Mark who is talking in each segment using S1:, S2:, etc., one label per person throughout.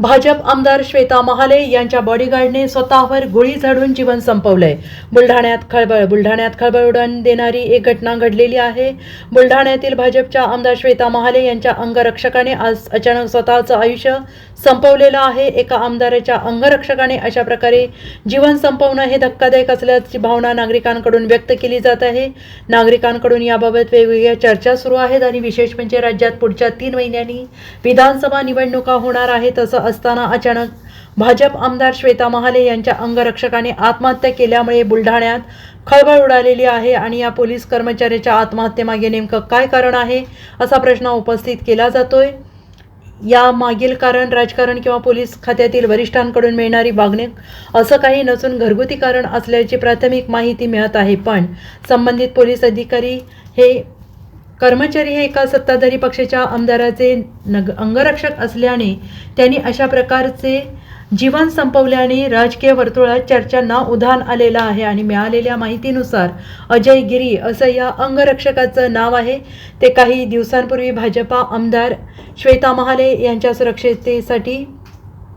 S1: भाजप आमदार श्वेता महाले यांच्या बॉडीगार्डने स्वतःवर गोळी झाडून जीवन संपवलंय. बुलढाण्यात खळबळ बुलढाण्यात खळबळ उडवून देणारी एक घटना घडलेली आहे. बुलढाण्यातील भाजपच्या आमदार श्वेता महाले यांच्या अंगरक्षकाने आज अचानक स्वतःचं आयुष्य संपवलेलं आहे. एका आमदाराच्या अंगरक्षकाने अशा प्रकारे जीवन संपवणं हे धक्कादायक असल्याची भावना नागरिकांकडून व्यक्त केली जात आहे. नागरिकांकडून याबाबत वेगवेगळ्या चर्चा सुरू आहेत आणि विशेष म्हणजे राज्यात पुढच्या तीन महिन्यांनी विधानसभा निवडणुका होणार आहेत असं असताना अचानक भाजप आमदार श्वेता महाले यांच्या अंगरक्षकाने आत्महत्या केल्यामुळे बुलढाण्यात खळबळ उडालेली आहे आणि या पोलीस कर्मचाऱ्याच्या आत्महत्येमागे नेमकं काय कारण आहे असा प्रश्न उपस्थित केला जातोय. या मागील कारण राजकारण किंवा पोलीस खात्यातील वरिष्ठांकडून मिळणारी वागणूक असं काही नसून घरगुती कारण असल्याची प्राथमिक माहिती मिळत आहे. पण संबंधित पोलीस अधिकारी हे कर्मचारी हे एका सत्ताधारी पक्षाच्या आमदाराचे नग अंगरक्षक असल्याने त्यांनी अशा प्रकारचे जीवन संपवल्याने राजकीय वर्तुळात चर्चांना उधाण आलेलं आहे आणि मिळालेल्या माहितीनुसार अजय गिरी असं या अंगरक्षकाचं नाव आहे. ते काही दिवसांपूर्वी भाजपा आमदार श्वेता महाले यांच्या सुरक्षिततेसाठी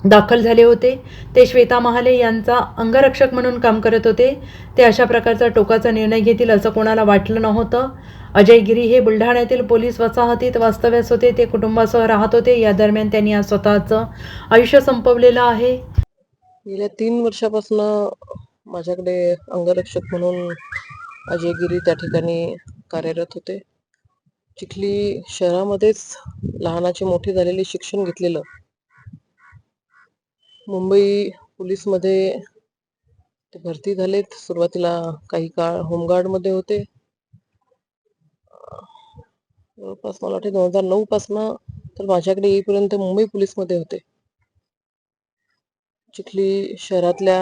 S1: दाखल झाले होते. ते श्वेता महाले यांचा अंगरक्षक म्हणून काम करत होते. ते अशा प्रकारचा टोकाचा निर्णय घेतील असं कोणाला वाटलं नव्हतं. अजय गिरी हे बुलढाण्यातील पोलीस वसाहतीत वास्तव्यास होते. ते कुटुंबासह राहत होते. या दरम्यान त्यांनी आज स्वतःचं आयुष्य संपवलेलं आहे.
S2: गेल्या तीन वर्षापासून माझ्याकडे अंगरक्षक म्हणून अजय गिरी त्या ठिकाणी कार्यरत होते. चिखली शहरामध्येच लहानाची मोठी झालेली शिक्षण घेतलेलं मुंबई पोलीसमध्ये ते भरती झालेत. सुरुवातीला काही काळ होमगार्डमध्ये होते. जवळपास मला वाटते दोन हजार नऊ पासनं तर माझ्याकडे येईपर्यंत मुंबई पोलीसमध्ये होते. चिखली शहरातल्या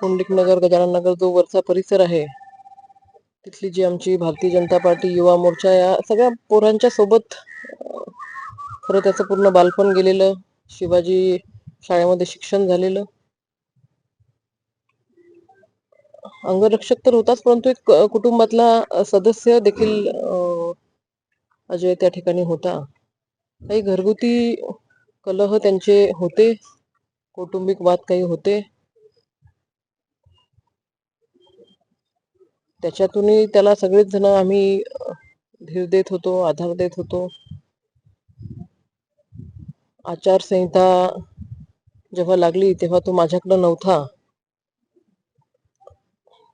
S2: पुंडलिक गजाननगर गजानन नगर जो वरचा परिसर आहे तिथली जी आमची भारतीय जनता पार्टी युवा मोर्चा या सगळ्या पोरांच्या सोबत खरं त्याचं पूर्ण बालपण गेलेलं. शिवाजी शाळेमध्ये शिक्षण झालेलं? अंगरक्षक तर होताच परंतु एक कुटुंबातला सदस्य देखील अजय त्या ठिकाणी होता. काही घरगुती कलह त्यांचे होते? कौटुंबिक वाद काही होते? त्याच्यातूनही त्याला सगळेच जण आम्ही धीर देत होतो आधार देत होतो. आचारसंहिता जेव्हा लागली तेव्हा तो माझ्याकडं नव्हता.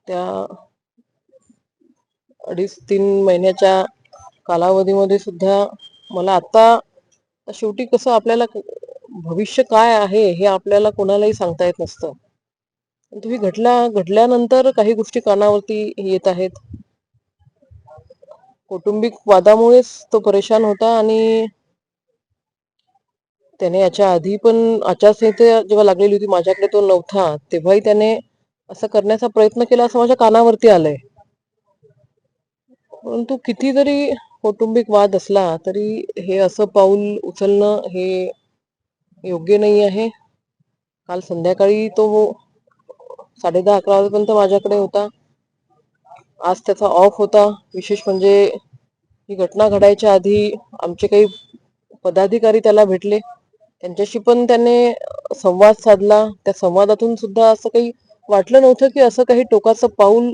S2: त्या अडीच तीन महिन्याच्या कालावधीमध्ये सुद्धा मला आता शेवटी कसं आपल्याला भविष्य काय आहे हे आपल्याला कोणालाही सांगता येत नसतं. परंतु ही घडला घडल्यानंतर काही गोष्टी कानावरती येत आहेत. कौटुंबिक वादामुळेच तो परेशान होता आणि त्याने याच्या आधी पण आचारसंहिता जेव्हा लागलेली होती माझ्याकडे तो नव्हता तेव्हाही त्याने असं करण्याचा प्रयत्न केला असं माझ्या कानावरती आलंय. परंतु किती जरी कौटुंबिक वाद असला तरी हे असं पाऊल उचलणं हे योग्य नाही आहे. काल संध्याकाळी तो साडे दहा अकरा वाजेपर्यंत माझ्याकडे होता. आज त्याचा ऑफ होता. विशेष म्हणजे ही घटना घडायच्या आधी आमचे काही पदाधिकारी त्याला भेटले. त्यांच्याशी पण त्याने संवाद साधला. त्या संवादातून सुद्धा असं काही वाटलं नव्हतं की असं काही टोकाचं पाऊल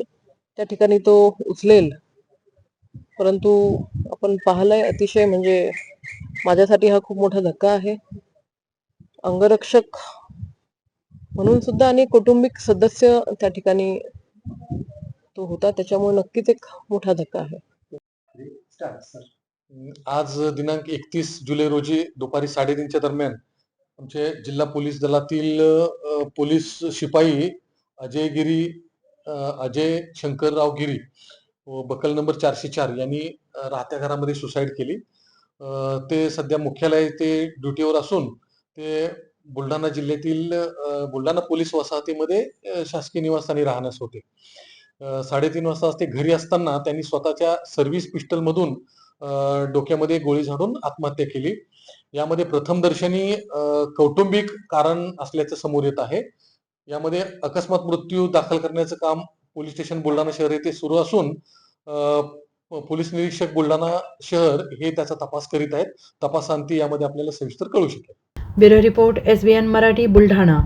S2: त्या ठिकाणी तो उचलेल. परंतु आपण पाहिलंय अतिशय म्हणजे माझ्यासाठी हा खूप मोठा धक्का आहे. अंगरक्षक म्हणून सुद्धा आणि कौटुंबिक सदस्य त्या ठिकाणी तो होता. त्याच्यामुळे नक्कीच एक मोठा धक्का आहे.
S3: आज दिनांक एकतीस जुलै रोजी दुपारी साडेतीनच्या दरम्यान आमचे जिल्हा पोलीस दलातील पोलीस शिपाई अजय गिरी अजय शंकरराव गिरी व बकल नंबर चारशे चार यांनी राहत्या घरामध्ये सुसाईड केली. ते सध्या मुख्यालय ते ड्युटीवर असून ते बुलढाणा जिल्ह्यातील बुलढाणा पोलीस वसाहतीमध्ये शासकीय निवासस्थानी राहण्यास होते. साडेतीन वाजता ते घरी असताना त्यांनी स्वतःच्या सर्व्हिस पिस्टलमधून डोक्यामध्ये गोळी झाडून आत्महत्या केली. यामध्ये प्रथमदर्शनी कौटुंबिक कारण असल्याचं समोर येत आहे. यामध्ये अकस्मात मृत्यू दाखल करण्याचं काम पोलीस स्टेशन बुलढाणा शहर येथे सुरू असून पोलीस निरीक्षक बुलढाणा शहर हे त्याचा तपास करीत आहेत. तपासांती यामध्ये आपल्याला सविस्तर कळू शकेल.
S1: Bureau report S B N Marathi Buldhana.